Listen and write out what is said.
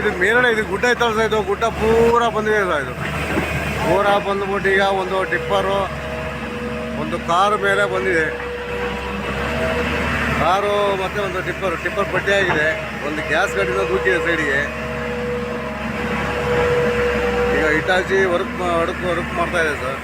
ಇದು ಮೇಲ್ಗಡೆ ಇದು ಗುಡ್ಡ ಐತಲ್ಲ ಇದು? ಗುಡ್ಡ ಪೂರ ಬಂದಿದೆ ಇದು. ಪೂರ ಬಂದ್ಬಿಟ್ಟು ಈಗ ಒಂದು ಟಿಪ್ಪರು, ಒಂದು ಕಾರು ಮೇಲೆ ಬಂದಿದೆ. ಕಾರು ಮತ್ತೆ ಒಂದು ಟಿಪ್ಪರ್ ಟಿಪ್ಪರ್ ಪಟ್ಟಿ ಆಗಿದೆ. ಒಂದು ಗ್ಯಾಸ್ ಗಾಡಿನ ದೂಕಿದೆ ಸೈಡಿಗೆ. ಈಗ ಇಟಾಚಿ ವರ್ಕ್ ವರ್ಕ್ ವರ್ಕ್ ಮಾಡ್ತಾ ಇದೆ ಸರ್.